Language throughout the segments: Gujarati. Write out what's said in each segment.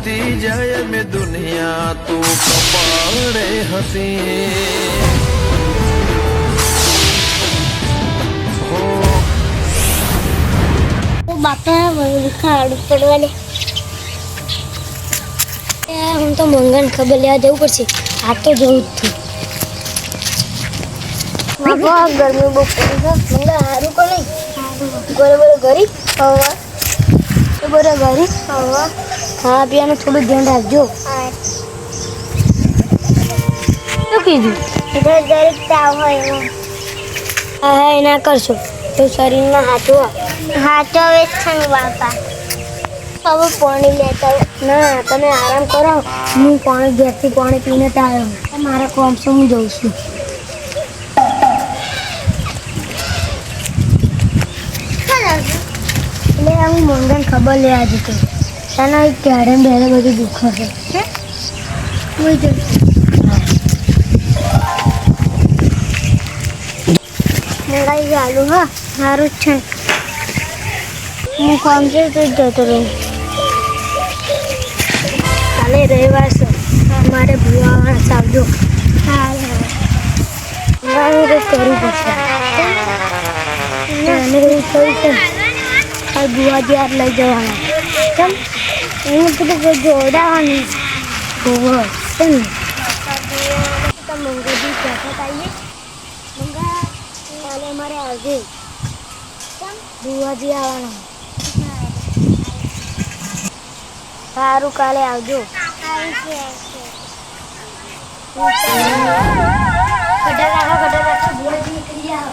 જીતી જાય મે દુનિયા તું કપાળે હસી બાપા ખાડું પડવાને હું તો મંગન ખબર લેવા જવું પડશે આ તો જવું જ થયું બાપા ગરમી બહુ પડી છે સારું કો નહીં બરોબર ઘરી હવા બરોબર ઘરી હવા ખાવા પીવાનું થોડું ધ્યાન રાખજો. શું કીધું? દરેક તાવ હોય હા હા એના કરશો. તો શરીરમાં હાથો હાથો હવે છે બાપા. હવે પાણી લેતા. ના તમે આરામ કરો. હું પાણી ઘેરથી પાણી પીને આવ્યો. મારા કોમ છે હું જઉં છું. એટલે હું મંગન ખબર લેવા જતો તને ક્યારે બેરે બધું દુઃખ છે હું? જઉં મેળાઈ ચાલુ હા? સારું જ છે. હું કામ છે તો જ જતો રહું. કાલે રવિવાર છે. મારે ભૂવા સાવજો કરવું પડશે. આ ભૂવા જ્યાં લઈ જવાના. કેમ? એને કીધું કે જોડાવાની ને તો મંગળજી કહેતા આવીએ મંગા કાલે અમારે આવજે. ભુવાજી આવવાના સારું કાલે આવજો. કટર રાખો કટર રાખો ભુવાજી નીકળી આવો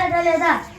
પાણી ચાલે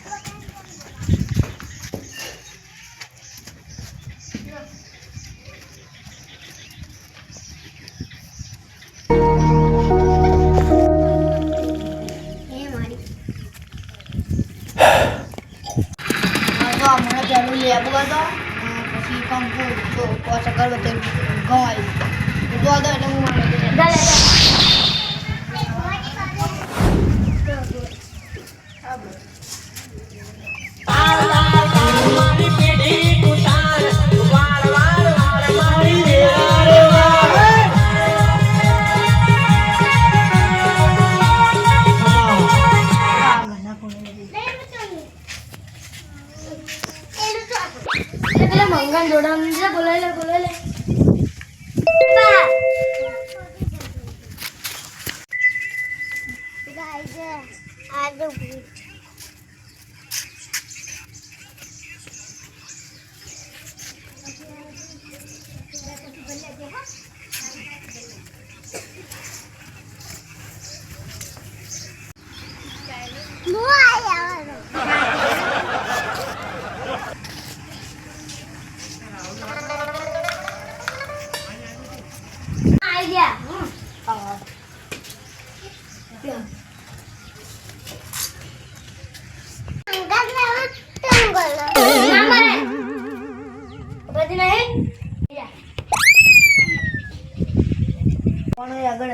મંગન જોડાનું છે બોલાય લે બોલાય લે બા આઈ ગયા બધી નહીં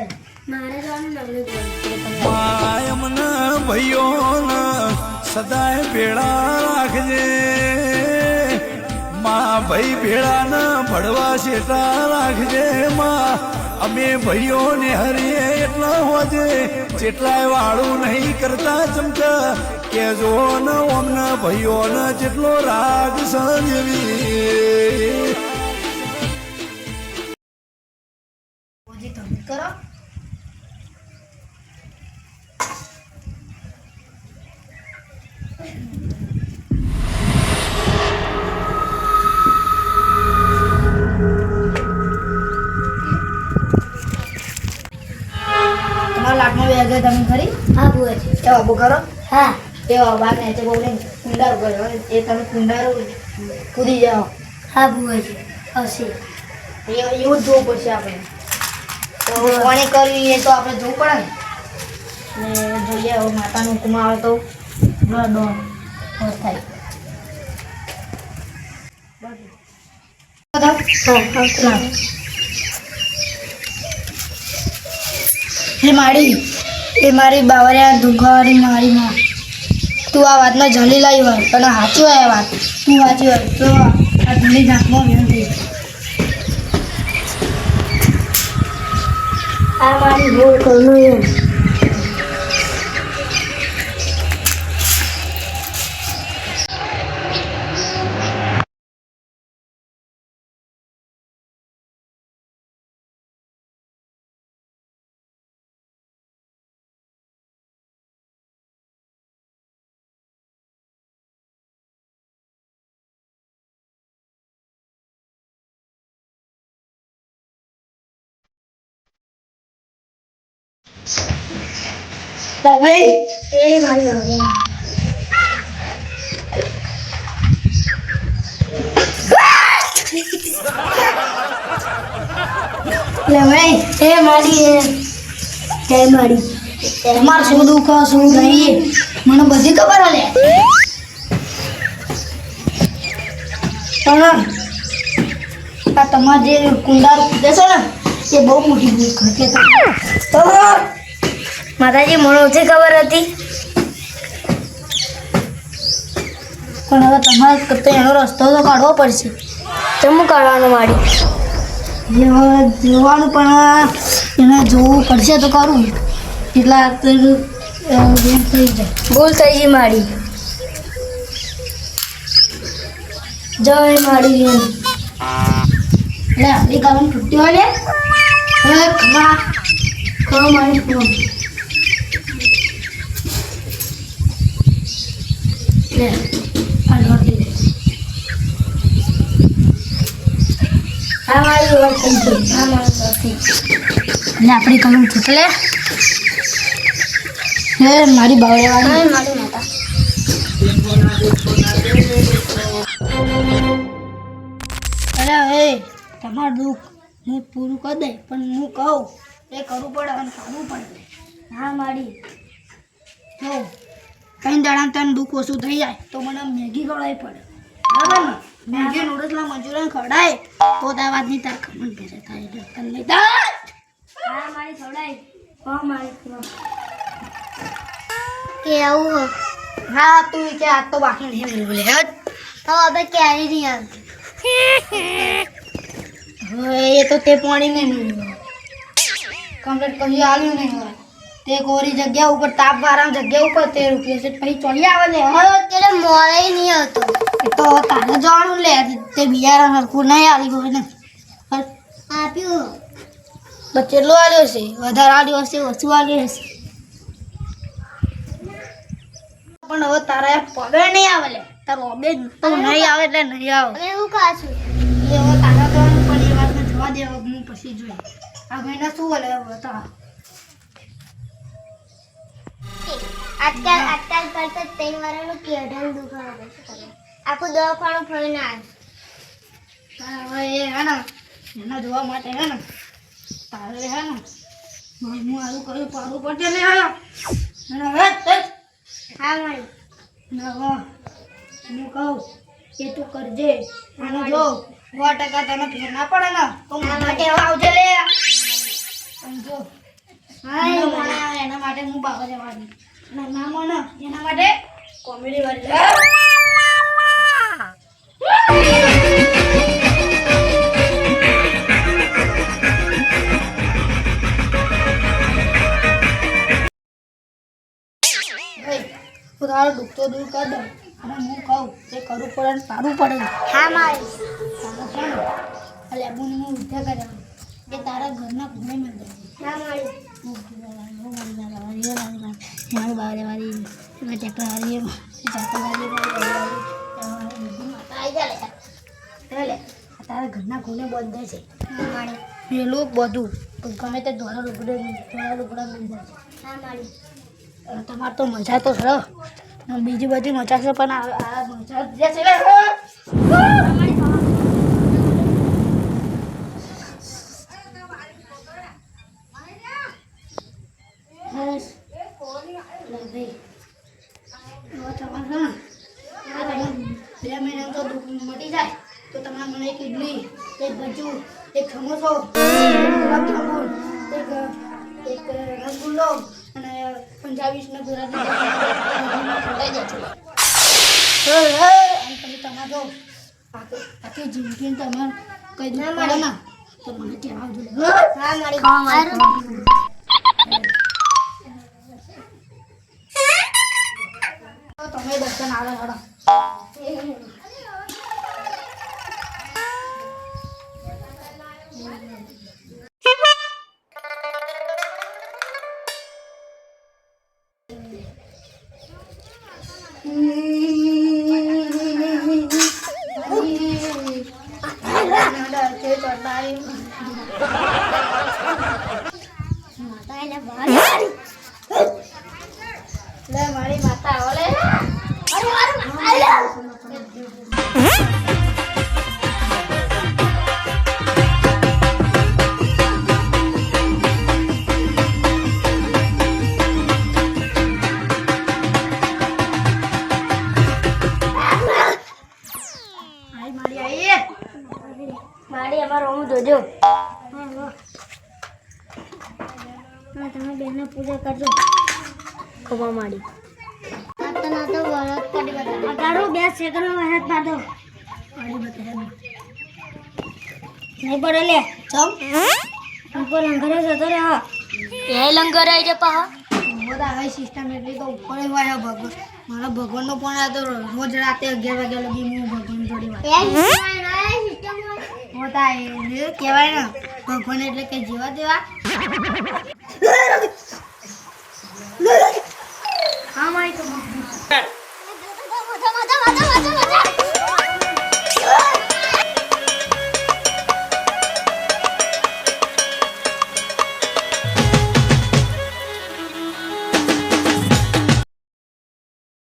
પણ એ આગળ જ. મારે જવાનું નવરી માયમને ભાઈઓને સદાય ભેળા રાખજે આ ભાઈ ભેળા ન ભડવા શેટા રાખજે માં અમે ભાઈઓ ને હરીએ એટલા હોજે જેટલાય વાળું નહીં કરતા ચમચા કે જો ન ઓમના ભાઈઓ ન જેટલો રાગ સંજવી તમે ખરી? હા છે એ બાબુ કરો. હા. એ બાબા ને બહુ કુંડારો કર્યો એ તમે કુંડારો કૂદી જાઓ. હા બુઆજી. હશે એ એવું જ જોવું પડશે આપણે. તો કોને કર્યું એ તો આપણે જોવું પડે ને. ને જોઈએ હવે માતાનું હુકમ આવે તો. ડો હોશ થાય. હા મારી એ મારી બાવરિયા દુઘારી મારી માં. તું આ વાતમાં જલી લાવી હોય તને સાચી હોય વાત? તું સાચી હોય? તો આ જલી નાખમાં વિનંતી આ મારી ભૂલ કરનું એમ એ મારી હવે લે ભાઈ એ મારી એ મારી તમારે શું દુઃખ શું નહીં મને બધી ખબર હલે પણ આ તમાર જે કુંડાર કૂદે છે ને, એ બહુ મોટી ભૂલ ઘટે તો માતાજી મને ઓછી ખબર હતી. પણ હવે તમારે કરતા એનો રસ્તો તો કાઢવો પડશે. તો હું કાઢવાનું મારી હવે જોવાનું પણ એને જોવું પડશે તો કરું એટલા થઈ જાય. ભૂલ થઈ ગઈ મારી જય મારી એટલે આપણી કામ છૂટી હોય ને? ખબર ખમા મારી લે આ લોટી લે આ મારી આ સાથી એટલે આપણી કલમ છૂટલે હે મારી બાવળેવાળી મારી માતા. અરે હવે તમારું દુઃખ હું પૂરું કરી દઈ પણ હું કહું એ કરવું પડે અને કરવું પડે. હા મારી. જો કઈ દાડા તને દુઃખ ઓછું થઈ જાય તો મને મેગી ખવડાવી પડે. બરાબર ને? મેગી નૂડલ્સમાં મંચુરિયન ખવડાય તો તાર વાતની તાર ખમણ ઘરે થાય. એટલે તને લઈ દે હા મારી થોડાઈ હા મારી કે આવું હો? હા તું કે આ તો બાકી નહીં મેળવું લે તો હવે કેરી નહીં આવતી હવે એ તો તે પાણી નહીં મેળવ્યું. કમ્પ્લીટ કશું આવ્યું નહીં તે કોરી જગ્યા ઉપર તાપ વાળા જગ્યા ઉપર તે રૂપિયા છે. પછી ચોલી આવે ને હવે અત્યારે મોડે નહીં હતો એ તો તારે જવાનું લે તે બિયારા હરખું નહીં આવી ગયું ને આપ્યું. કેટલો આવ્યો છે વધારે આવ્યો હશે ઓછું આવ્યો હશે? પણ હવે તારા પગે નહીં આવે લે. તારો અબે તો નહીં આવે એટલે નહીં આવે. હવે હું ખાશું એ હવે તારા તો પણ એ વાતને જવા દે હું પછી જોઈ આ મહિના શું બોલે હવે તા આજકાલ આજકાલ કરતા ત્રણ વાળાનું કેઢાનું દુખાવા બેસે આખું દવાખાનું ફરીને આવે હવે હે ને એના જોવા માટે હે ને તારે હે ને હું આવું કર્યું પારું પડશે લે આવ્યો અને હવે હા મારી. ના હું કહું એ તું કરજે. અને જો સો ટકા તને ફેર ના પડે ને તો મારા માટે આવજે લે. સમજો હા એના માટે હું બાગા જવાની ના મને એના માટે કોમેડી વાળી હું તારો દુખતો દૂર કરી દઉં અને હું કહું તે કરવું પડે ને સારું પડે હા મારી. એટલે હું વિદ્યા કરાવું. એ તારા ઘરના ઘરે મળી હા મારી. તારા ઘરના ખૂણે બંધ. છે પેલું બધું ગમે તે ધોળા લુગડા ધોળા લુગડા મારી તમારે તો મજા તો ખરો બીજી બધી મજા છે, પણ આ મજા છે. બસ. ભાઈ. તમારે બે મહિના તો દુઃખ મટી જાય. તો તમારે મને એક ઇડલી એક ભજ્યું એક સમોસો એક એક રસગુલ્લો અને પંજાબી ને ગુજરાતી પછી તમારે આખી- જિંદગી તમારે કઈ પડે ને તો મને કહેવાજો હા મારી તો તમે દર્શન આવે હા તમે બેનને પૂજા કરજો. ખબર માડી નાતો નાતો વરત કરી બતા અગાડો બે સેકન્ડ વરત પાડો મારી બતા નહીં પડે લે. ચમ. ઉપર લંગરે જતો રે હા. એ લંગર આવી પા હવે સિસ્ટમ એટલી તો ઉપર હોય ભગવાન. મારા ભગવાનનો પણ તો રોજ રાતે અગિયાર વાગ્યા લગી હું ભગવાન જોડે વાત એ કહેવાય ને ભગવાન એટલે કે જીવા તેવા